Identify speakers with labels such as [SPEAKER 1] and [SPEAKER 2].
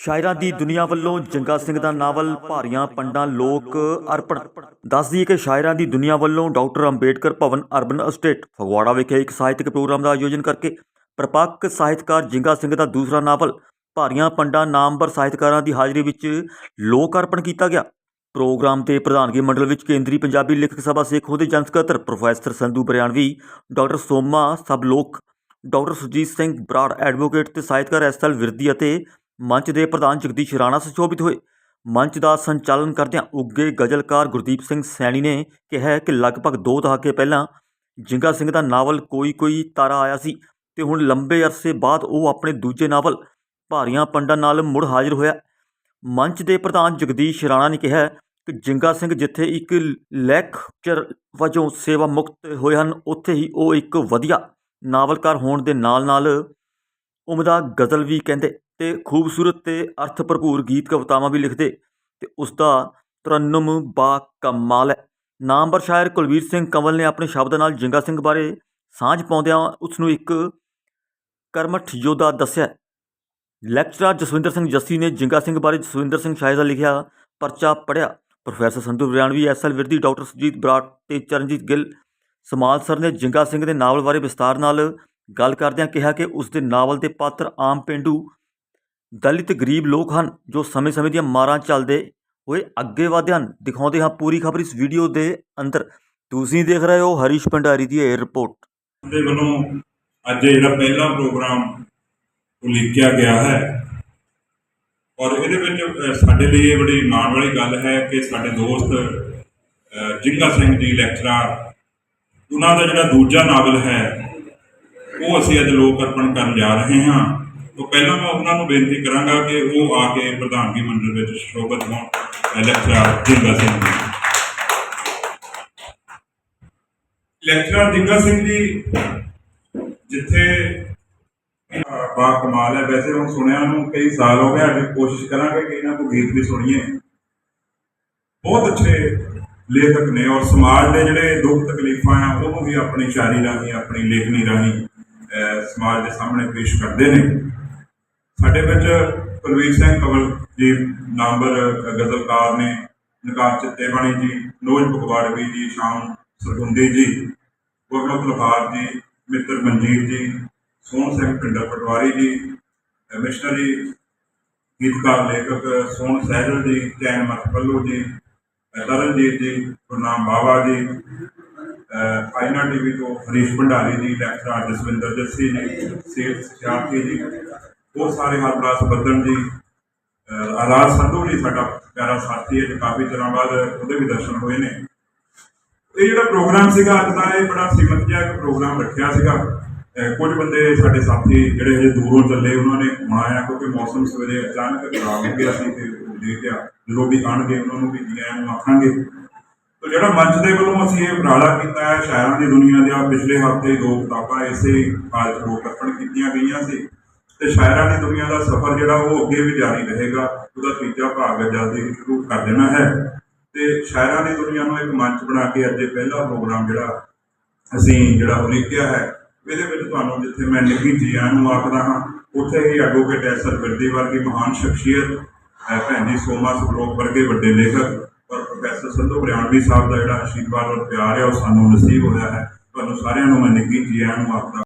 [SPEAKER 1] ਸ਼ਾਇਰਾਂ ਦੀ ਦੁਨੀਆ ਵੱਲੋਂ ਜੰਗਾ ਸਿੰਘ ਦਾ ਨਾਵਲ, ਭਾਰੀਆਂ ਪੰਡਾਂ, ਲੋਕ ਅਰਪਣ। ਦੱਸਦੀ ਹੈ ਕਿ ਸ਼ਾਇਰਾਂ ਦੀ ਦੁਨੀਆ ਵੱਲੋਂ doctor Ambedkar Bhawan urban estate, Phagwara ਵਿਖੇ ਇੱਕ ਸਾਹਿਤਕ ਪ੍ਰੋਗਰਾਮ ਦਾ ਆਯੋਜਨ ਕਰਕੇ ਪ੍ਰਪੱਕ ਸਾਹਿਤਕਾਰ ਜਿੰਗਾ ਸਿੰਘ ਦਾ ਦੂਸਰਾ ਨਾਵਲ, ਭਾਰੀਆਂ ਪੰਡਾਂ, ਨਾਮਵਰ ਸਾਹਿਤਕਾਰਾਂ ਦੀ ਹਾਜ਼ਰੀ ਵਿੱਚ ਲੋਕ ਅਰਪਣ ਕੀਤਾ ਗਿਆ। ਪ੍ਰੋਗਰਾਮ ਤੇ ਪ੍ਰਧਾਨਗੀ ਮੰਡਲ ਵਿੱਚ ਕੇਂਦਰੀ ਪੰਜਾਬੀ ਲੇਖਕ ਸਭਾ ਸੇਖੋਂ ਦੇ ਜਨ ਸਕੱਤਰ professor Sandhu Bariyanvi doctor Soma Sablok, doctor Sujit Singh Brar advocate ਤੇ ਸਾਹਿਤਕਾਰ ਐਸਐਲ ਵਿਰਦੀ ਅਤੇ ਮੰਚ ਦੇ ਪ੍ਰਧਾਨ ਜਗਦੀਸ਼ ਰਾਣਾ ਸੁਸ਼ੋਭਿਤ ਹੋਏ। ਮੰਚ ਦਾ ਸੰਚਾਲਨ ਕਰਦਿਆਂ ਉੱਗੇ ਗਜ਼ਲਕਾਰ ਗੁਰਦੀਪ ਸਿੰਘ ਸੈਣੀ ਨੇ ਕਿਹਾ ਕਿ ਲਗਭਗ 2 ਦਹਾਕੇ ਪਹਿਲਾਂ ਜਿੰਗਾ ਸਿੰਘ ਦਾ ਨਾਵਲ ਕੋਈ ਕੋਈ ਤਾਰਾ ਆਇਆ ਸੀ ਤੇ ਹੁਣ ਲੰਬੇ ਅਰਸੇ ਬਾਅਦ ਉਹ ਆਪਣੇ ਦੂਜੇ ਨਾਵਲ ਭਾਰੀਆਂ ਪੰਡਾਂ ਨਾਲ ਮੁੜ ਹਾਜ਼ਰ ਹੋਇਆ। ਮੰਚ ਦੇ ਪ੍ਰਧਾਨ ਜਗਦੀਸ਼ ਰਾਣਾ ਨੇ ਕਿਹਾ ਕਿ ਜਿੰਗਾ ਸਿੰਘ ਜਿੱਥੇ ਇੱਕ ਲੈਕਚਰ ਵਜੋਂ ਸੇਵਾ ਮੁਕਤ ਹੋਏ ਹਨ, ਉੱਥੇ ਹੀ ਉਹ ਇੱਕ ਵਧੀਆ ਨਾਵਲਕਾਰ ਹੋਣ ਦੇ ਨਾਲ-ਨਾਲ ਉਮਦਾ ਗਜ਼ਲ ਵੀ ਕਹਿੰਦੇ। ਅਤੇ ਖੂਬਸੂਰਤ ਅਤੇ ਅਰਥ ਭਰਪੂਰ ਗੀਤ ਕਵਿਤਾਵਾਂ ਵੀ ਲਿਖਦੇ ਅਤੇ ਉਸਦਾ ਦਾ ਤਰਨਮ ਬਾ ਕਮਾਲ ਹੈ। ਨਾਮਵਰ ਸ਼ਾਇਰ ਕੁਲਵੀਰ ਸਿੰਘ ਕੰਵਲ ਨੇ ਆਪਣੇ ਸ਼ਬਦਾਂ ਨਾਲ ਜਿੰਗਾ ਸਿੰਘ ਬਾਰੇ ਸਾਂਝ ਪਾਉਂਦਿਆਂ ਉਸ ਨੂੰ ਇੱਕ ਕਰਮਠ ਯੋਧਾ ਦੱਸਿਆ ਲੈਕਚਰਰ ਜਸਵਿੰਦਰ ਸਿੰਘ ਜੱਸੀ ਨੇ ਜਿੰਗਾ ਸਿੰਘ ਬਾਰੇ ਜਸਵਿੰਦਰ ਸਿੰਘ ਸ਼ਾਇਦ ਦਾ ਲਿਖਿਆ ਪਰਚਾ ਪੜਿਆ professor Sandhu Riyanvi S L Virdi, doctor Sujit Brar ਤੇ ਚਰਨਜੀਤ ਗਿੱਲ, ਸਮਾਲ ਸਰ ਨੇ ਜਿੰਗਾ ਸਿੰਘ ਦੇ ਨਾਵਲ ਬਾਰੇ ਵਿਸਤਾਰ ਨਾਲ ਗੱਲ ਕਰਦਿਆਂ ਕਿਹਾ ਕਿ ਉਸ ਦੇ ਨਾਵਲ ਦੇ ਪਾਤਰ ਆਮ ਪਿੰਡੂ ਦਲਿਤ ਗਰੀਬ ਲੋਕ ਹਨ ਜੋ ਸਮੇਂ-ਸਮੇਂ ਦੀਆਂ ਮਾਰਾਂ ਚੱਲਦੇ ਹੋਏ ਅੱਗੇ ਵਧਦੇ ਹਨ। ਦਿਖਾਉਂਦੇ ਹਾਂ ਪੂਰੀ ਖਬਰ ਇਸ ਵੀਡੀਓ ਦੇ ਅੰਦਰ। ਤੁਸੀਂ ਦੇਖ ਰਹੇ ਹੋ ਹਰੀਸ਼ ਭੰਡਾਰੀ ਦੀ ਇਹ ਰਿਪੋਰਟ।
[SPEAKER 2] ਦੇ ਵੱਲੋਂ ਅੱਜ ਜਿਹੜਾ ਪਹਿਲਾ ਪ੍ਰੋਗਰਾਮ ਉਲੀਕਿਆ ਗਿਆ ਹੈ ਔਰ ਇਹਦੇ ਵਿੱਚ ਅ, ਸਾਡੇ ਲਈ ਇਹ ਬੜੀ ਮਾਣ ਵਾਲੀ ਗੱਲ ਹੈ ਕਿ ਸਾਡੇ ਦੋਸਤ ਅ, ਜਿੰਗਾ ਸਿੰਘ ਜੀ ਲੈਕਚਰਾਰ ਉਹਨਾਂ ਦਾ ਜਿਹੜਾ ਦੂਜਾ ਨਾਵਲ ਹੈ ਉਹ ਅਸੀਂ ਅੱਜ ਲੋਕ ਅਰਪਣ ਕਰਨ ਜਾ ਰਹੇ ਹਾਂ। ਤੋਂ ਪਹਿਲਾਂ ਮੈਂ ਉਹਨਾਂ ਨੂੰ ਬੇਨਤੀ ਕਰਾਂਗਾ ਕਿ ਉਹ ਆ ਕੇ ਪ੍ਰਧਾਨਗੀ ਮੰਡਲ ਵਿੱਚ ਸ਼ੋਭਤ ਹੋਣ ਅ, ਲੈਕਚਰਰ ਜਿੰਗਾ ਸਿੰਘ ਜੀ। ਲੈਕਚਰਰ ਜਿੰਗਾ ਸਿੰਘ ਜੀ ਜਿੱਥੇ ਬਾ ਕਮਾਲ ਹੈ ਵੈਸੇ ਹੁਣ ਸੁਣਿਆ ਨੂੰ ਕਈ ਸਾਲ ਹੋ ਗਏ ਅੱਜ ਕੋਸ਼ਿਸ਼ ਕਰਾਂਗੇ ਕਿ ਇਹਨਾਂ ਕੋ ਗੀਤ ਵੀ ਸੁਣੀਏ। ਬਹੁਤ ਅੱਛੇ ਲੇਖਕ ਨੇ ਔਰ ਸਮਾਜ ਦੇ ਜਿਹੜੇ ਦੁੱਖ ਤਕਲੀਫਾਂ ਆ ਉਹਨੂੰ ਵੀ ਆਪਣੀ ਸ਼ਾਇਰੀ ਰਾਹੀਂ ਆਪਣੀ ਲੇਖਣੀ ਰਾਹੀਂ ਸਮਾਜ ਦੇ ਸਾਹਮਣੇ ਪੇਸ਼ ਕਰਦੇ ਨੇ। ਸਾਡੇ ਵਿੱਚ ਕੁਲਵੀਰ ਸਿੰਘ ਕਵਲ ਜੀ ਨਾਮਵਰ ਗਜ਼ਲਕਾਰ ਨੇ ਨਿਕਾਬ ਚਿੱਤੇਵਾਣੀ ਜੀ, ਨੋਜ ਬਕਵਾੜਵੀ ਜੀ, ਸ਼ਾਮ ਸਰਗੁੰਦੀ ਜੀ, ਗੁਰਮੁਖ ਲਫਾਰ ਜੀ, ਮਿੱਤਰ ਮਨਜੀਤ ਜੀ, ਸੋਹਣ ਸਿੰਘ ਪਿੰਡਰ ਪਟਵਾਰੀ ਜੀ ਅਹ ਮਿਸ਼ਨਰੀ ਗੀਤਕਾਰ ਲੇਖਕ ਸੋਹਣ ਸਹਿਜਲ ਜੀ, ਚੈਨ ਮਖਪੱਲੂ ਜੀ, ਤਰਨਜੀਤ ਜੀ, ਗੁਰਨਾਮ ਬਾਵਾ ਜੀ ਆਇਨਾ ਟੀਵੀ ਤੋਂ ਹਰੀਸ਼ ਭੰਡਾਰੀ ਜੀ, ਲੈਕਚਰਰ ਜਸਵਿੰਦਰ ਜੱਸੀ ਜੀ, ਸੇਠ ਸਿਆਰਤੀ ਜੀ ਬਹੁਤ ਸਾਰੇ ਹਰਪ੍ਰਾਸ ਬੱਦਨ ਜੀ, ਅਹ ਸੰਧੂ ਜੀ ਸਾਡਾ ਪਿਆਰਾ ਸਾਥੀ ਹੈ ਜੋ ਕਾਫੀ ਚਿਰਾਂ ਬਾਅਦ ਉਹਦੇ ਵੀ ਦਰਸ਼ਨ ਹੋਏ ਨੇ। ਇਹ ਜਿਹੜਾ ਪ੍ਰੋਗਰਾਮ ਸੀਗਾ, ਅੱਜ ਦਾ ਇਹ ਬੜਾ ਸੀਮਤ ਜਿਹਾ ਇੱਕ ਪ੍ਰੋਗਰਾਮ ਰੱਖਿਆ ਸੀਗਾ। ਕੁਝ ਬੰਦੇ ਸਾਡੇ ਸਾਥੀ ਜਿਹੜੇ ਹਜੇ ਦੂਰੋਂ ਚੱਲੇ, ਉਹਨਾਂ ਨੇ ਆਇਆ ਕਿਉਂਕਿ ਮੌਸਮ ਸਵੇਰੇ ਅਚਾਨਕ ਖਰਾਬ ਹੋ ਗਿਆ ਸੀ ਤੇ ਦੇਖਿਆ ਜਦੋਂ ਵੀ ਆਣਗੇ ਉਹਨਾਂ ਨੂੰ ਵੀ ਜੀਆਂ ਆਇਆਂ ਨੂੰ ਆਖਾਂਗੇ। ਤੋ ਜਿਹੜਾ ਮੰਚ ਦੇ ਵੱਲੋਂ ਅਸੀਂ ਇਹ ਉਪਰਾਲਾ ਕੀਤਾ ਹੈ ਸ਼ਾਇਰਾਂ ਦੀ ਦੁਨੀਆ ਦੀਆਂ ਪਿਛਲੇ ਹਫ਼ਤੇ ਦੋ ਕਿਤਾਬਾਂ ਇਸੇ ਕਾਲਜ ਲੋਕ ਅਰਪਣ ਕੀਤੀਆਂ ਗਈਆਂ ਸੀ। ਤੇ ਸ਼ਾਇਰਾਂ ਦੀ ਦੁਨੀਆ ਦਾ ਸਫ਼ਰ ਜਿਹੜਾ ਉਹ ਅੱਗੇ ਵੀ ਜਾਰੀ ਰਹੇਗਾ, ਉਹਦਾ ਤੀਜਾ ਭਾਗ ਜਲਦੀ ਹੀ ਸ਼ੁਰੂ ਕਰ ਦੇਣਾ ਹੈ। ਤੇ ਸ਼ਾਇਰਾਂ ਦੀ ਦੁਨੀਆ ਨੂੰ ਇੱਕ ਮੰਚ ਬਣਾ ਕੇ ਅੱਜ ਇਹ ਪਹਿਲਾ ਪ੍ਰੋਗਰਾਮ ਜਿਹੜਾ ਅਸੀਂ ਜਿਹੜਾ ਉਲੀਕਿਆ ਹੈ, ਇਹਦੇ ਵਿੱਚ ਤੁਹਾਨੂੰ ਜਿੱਥੇ ਮੈਂ ਨਿੱਘੀ ਜੀਆਂ ਨੂੰ ਆਖਦਾ ਹਾਂ, ਉੱਥੇ ਹੀ ਐਡਵੋਕੇਟ ਐਸਰ ਬਿਰਦੀ ਵਰਗੀ ਮਹਾਨ ਸ਼ਖਸੀਅਤ, ਅਹ ਭੈਣ ਜੀ ਸੋਮਾ ਸਬਲੋਕ ਵਰਗੇ ਵੱਡੇ ਲੇਖਕ ਔਰ ਪ੍ਰੋਫੈਸਰ ਸੰਧੂ ਬਰਿਆਣਵੀ ਸਾਹਿਬ ਦਾ ਜਿਹੜਾ ਆਸ਼ੀਰਵਾਦ ਔਰ ਪਿਆਰ ਹੈ, ਉਹ ਸਾਨੂੰ ਨਸੀਬ ਹੋਇਆ ਹੈ। ਤੁਹਾਨੂੰ ਸਾਰਿਆਂ ਨੂੰ ਮੈਂ ਨਿੱਘੀ ਜੀਆਂ ਨੂੰ ਆਖਦਾ